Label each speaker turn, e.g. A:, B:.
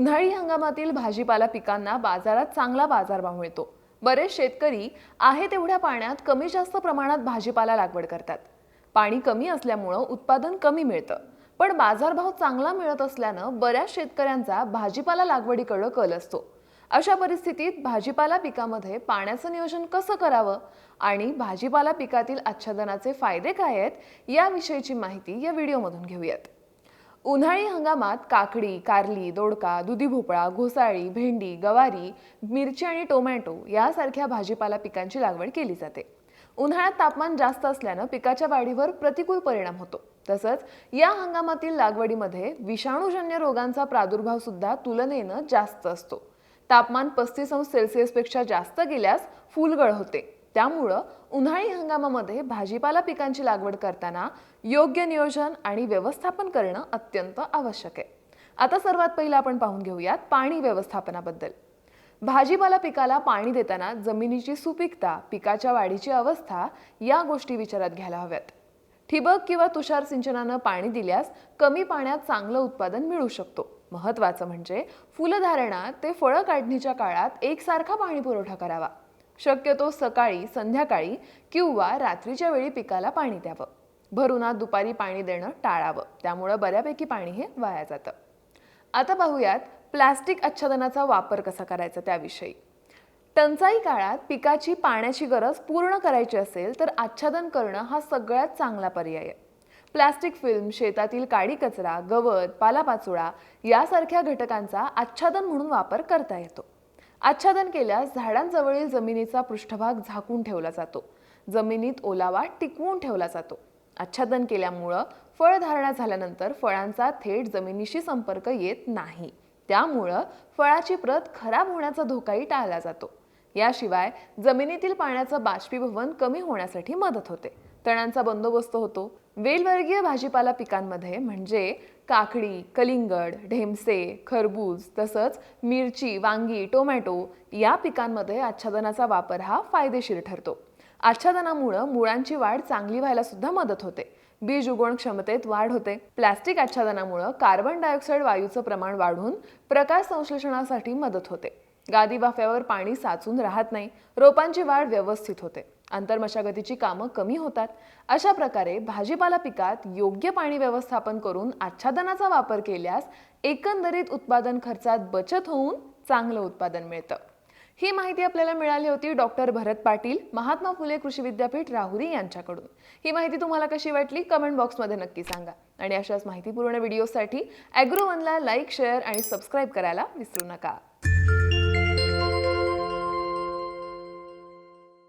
A: उन्हाळी हंगामातील भाजीपाला पिकांना बाजारात चांगला बाजारभाव मिळतो. बरेच शेतकरी आहे तेवढ्या पाण्यात कमी जास्त प्रमाणात भाजीपाला लागवड करतात. पाणी कमी असल्यामुळं उत्पादन कमी मिळतं. पण बाजारभाव चांगला मिळत असल्यानं बऱ्याच शेतकऱ्यांचा भाजीपाला लागवडीकडं कल असतो. अशा परिस्थितीत भाजीपाला पिकामध्ये पाण्याचं नियोजन कसं करावं आणि भाजीपाला पिकातील आच्छादनाचे फायदे काय आहेत याविषयीची माहिती या व्हिडिओमधून घेऊयात. उन्हाळी हंगामात काकडी कारली दोडका दुधी भोपळा घोसाळी भेंडी गवारी मिरची आणि टोमॅटो यासारख्या भाजीपाला पिकांची लागवड केली जाते. उन्हाळ्यात तापमान जास्त असल्यानं पिकाच्या वाढीवर प्रतिकूल परिणाम होतो. तसंच या हंगामातील लागवडीमध्ये विषाणूजन्य रोगांचा प्रादुर्भाव सुद्धा तुलनेनं जास्त असतो. तापमान पस्तीस अंश सेल्सिअसपेक्षा जास्त गेल्यास फुलगळ होते. त्यामुळं उन्हाळी हंगामामध्ये भाजीपाला पिकांची लागवड करताना योग्य नियोजन आणि व्यवस्थापन करणं अत्यंत आवश्यक आहे. आता सर्वात पहिलं आपण पाहून घेऊयात पाणी व्यवस्थापनाबद्दल. भाजीपाला पिकाला पाणी देताना जमिनीची सुपीकता पिकाच्या वाढीची अवस्था या गोष्टी विचारात घ्यायला हव्यात. ठिबक किंवा तुषार सिंचनानं पाणी दिल्यास कमी पाण्यात चांगलं उत्पादन मिळू शकतो. महत्त्वाचं म्हणजे फुलधारणा ते फळं काढणीच्या काळात एकसारखा पाणी पुरवठा करावा. शक्यतो सकाळी संध्याकाळी किंवा रात्रीच्या वेळी पिकाला पाणी द्यावं. भरूनात दुपारी पाणी देणं टाळावं. त्यामुळं बऱ्यापैकी पाणी हे वाया जातं. आता पाहूयात प्लास्टिक आच्छादनाचा वापर कसा करायचा त्याविषयी. टंचाई काळात पिकाची पाण्याची गरज पूर्ण करायची असेल तर आच्छादन करणं हा सगळ्यात चांगला पर्याय आहे. प्लास्टिक फिल्म शेतातील काडी कचरा गवत पालापाचोळा यासारख्या घटकांचा आच्छादन म्हणून वापर करता येतो. आच्छादन केल्यास झाडांजवळील जमिनीचा पृष्ठभाग झाकून ठेवला जातो. जमिनीत ओलावा टिकवून ठेवला जातो. आच्छादन केल्यामुळं फळधारणा झाल्यानंतर फळांचा थेट जमिनीशी संपर्क येत नाही. त्यामुळं फळाची प्रत खराब होण्याचा धोकाही टाळला जातो. याशिवाय जमिनीतील पाण्याचं बाष्पीभवन कमी होण्यासाठी मदत होते. तणांचा बंदोबस्त होतो. वेलवर्गीय भाजीपाला पिकांमध्ये म्हणजे काकडी कलिंगड ढेमसे खरबूज तसंच मिरची वांगी टोमॅटो या पिकांमध्ये आच्छादनाचा वापर हा फायदेशीर ठरतो. आच्छादनामुळं मुळांची वाढ चांगली व्हायला सुद्धा मदत होते. बीज उगवण क्षमतेत वाढ होते. प्लॅस्टिक आच्छादनामुळं कार्बन डायऑक्साईड वायूचं प्रमाण वाढून प्रकाश संश्लेषणासाठी मदत होते. गादी वाफ्यावर पाणी साचून राहत नाही. रोपांची वाढ व्यवस्थित होते. आंतरमशागतीची कामं कमी होतात. अशा प्रकारे भाजीपाला पिकात योग्य पाणी व्यवस्थापन करून आच्छादनाचा वापर केल्यास एकंदरीत उत्पादन खर्चात बचत होऊन चांगलं उत्पादन मिळतं. ही माहिती आपल्याला मिळाली होती डॉक्टर भरत पाटील महात्मा फुले कृषी विद्यापीठ राहुरी यांच्याकडून. ही माहिती तुम्हाला कशी वाटली? कमेंट बॉक्समध्ये नक्की सांगा. आणि अशाच माहितीपूर्ण व्हिडिओसाठी ॲग्रोवनला लाईक शेअर आणि सबस्क्राईब करायला विसरू नका.